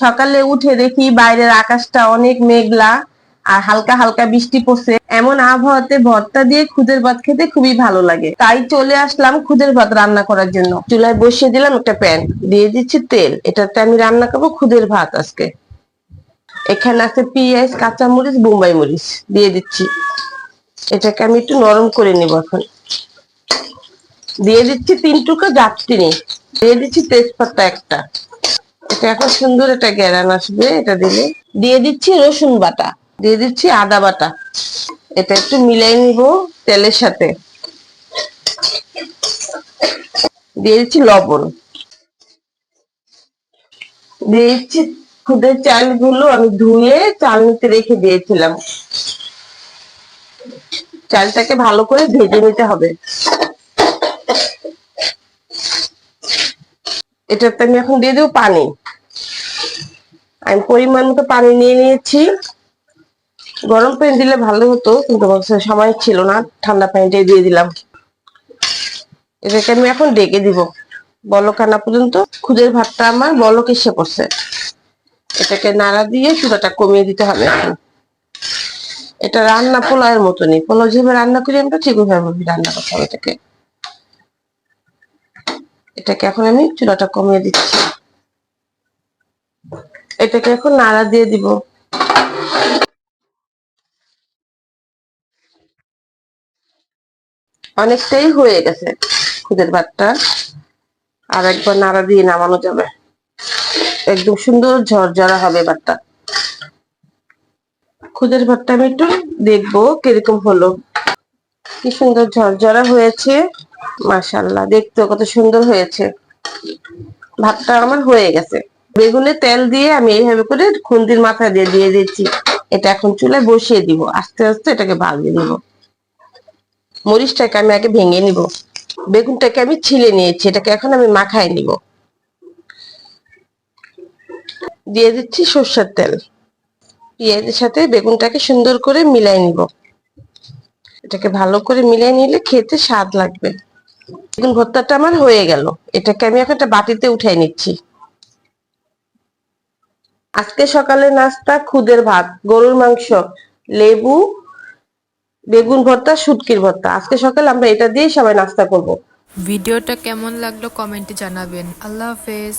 সকালে উঠে দেখি বাইরের আকাশটা অনেক মেঘলা আর হালকা হালকা বৃষ্টি পড়ছে। এমন আবহাওয়াতে ভর্তা দিয়ে খুদের ভাত খেতে খুবই ভালো লাগে। তাই চলে আসলাম খুদের ভাত রান্না করার জন্য। চুলায় বসিয়ে দিলাম একটা প্যান। দিয়ে দিচ্ছি তেল। এটাতে আমি রান্না করব খুদের ভাত আজকে। এখানে আছে পেঁয়াজ, কাঁচামরিচ, বোম্বাই মরিচ। দিয়ে দিচ্ছি। এটাকে আমি একটু নরম করে নিব এখন। দিয়ে দিচ্ছি তিন টুকরো দারচিনি দিয়ে দিচ্ছি তেজপাতা একটা। এটা এখন সুন্দর একটা গ্যারান আসবে, এটা দিলে। দিয়ে দিচ্ছি রসুন বাটা। দিয়ে দিচ্ছি আদা বাটা। এটা একটু মিলাই নিব তেলের সাথে। দিয়ে দিচ্ছি লবণ। দিয়ে দিচ্ছি খুদের চালগুলো আমি ধুয়ে চালনিতে রেখে দিয়েছিলাম। চালটাকে ভালো করে ভেজে নিতে হবে। এটাতে আমি এখন দিয়ে দেবো পানি। আমি পরিমাণ মতো পানি নিয়ে নিয়েছি। গরম পানি দিলে ভালো হতো, কিন্তু সময় ছিল না, ঠান্ডা পানিটাই দিয়ে দিলাম। এটাকে আমি এখন ডেকে দিব। বলক আনা পর্যন্ত খুদের ভাতটা আমার বলক এসে পড়ছে। এটাকে নাড়া দিয়ে চুলাটা কমিয়ে দিতে হবে এখন। এটা রান্না পোলাওয়ের মতনই। পোলাও যেভাবে রান্না করি আমরা ঠিক ওইভাবে রান্না করতে হবে এটাকে। এটাকে এখন আমি চুলাটা কমিয়ে দিচ্ছি। এটাকে এখন নাড়া দিয়ে দিব। অনেকটাই হয়ে গেছে খুদের ভাতটা। আর একবার নাড়া দিয়ে নামানো যাবে। একদম সুন্দর ঝরঝরা হবে ভাতটা। খুদের ভাতটা আমি একটু দেখব কীরকম হলো। কি সুন্দর ঝরঝরা হয়েছে। মাশাল্লাহ দেখতে কত সুন্দর হয়েছে। ভাতটা আমার হয়ে গেছে। বেগুনে তেল দিয়ে আমি এইভাবে করে খুন্দির মাথা দিয়ে দিয়ে দিচ্ছি। এটা এখন চুলায় বসিয়ে দিব। আস্তে আস্তে এটাকে ভাজিয়ে নিব। মরিচটাকে আমি আগে ভেঙে নিব। বেগুনটাকে আমি ছিলে নিয়েছি। এটাকে এখন আমি মাখায় নিব। দিয়ে দিচ্ছি সর্ষের তেল। পেঁয়াজের সাথে বেগুনটাকে সুন্দর করে মিলাই নিব। এটাকে ভালো করে মিলাই নিলে খেতে স্বাদ লাগবে। বেগুন ভর্তাটা আমার হয়ে গেল। এটাকে আমি এখন একটা বাটিতে উঠাই নিচ্ছি। আজকে সকালে নাস্তা খুদের ভাত, গরুর মাংস, লেবু, বেগুন ভর্তা, শুটকির ভর্তা। আজকে সকালে আমরা এটা দিয়ে সবাই নাস্তা করব। ভিডিওটা কেমন লাগল কমেন্টে জানাবেন। আল্লাহ হাফেজ।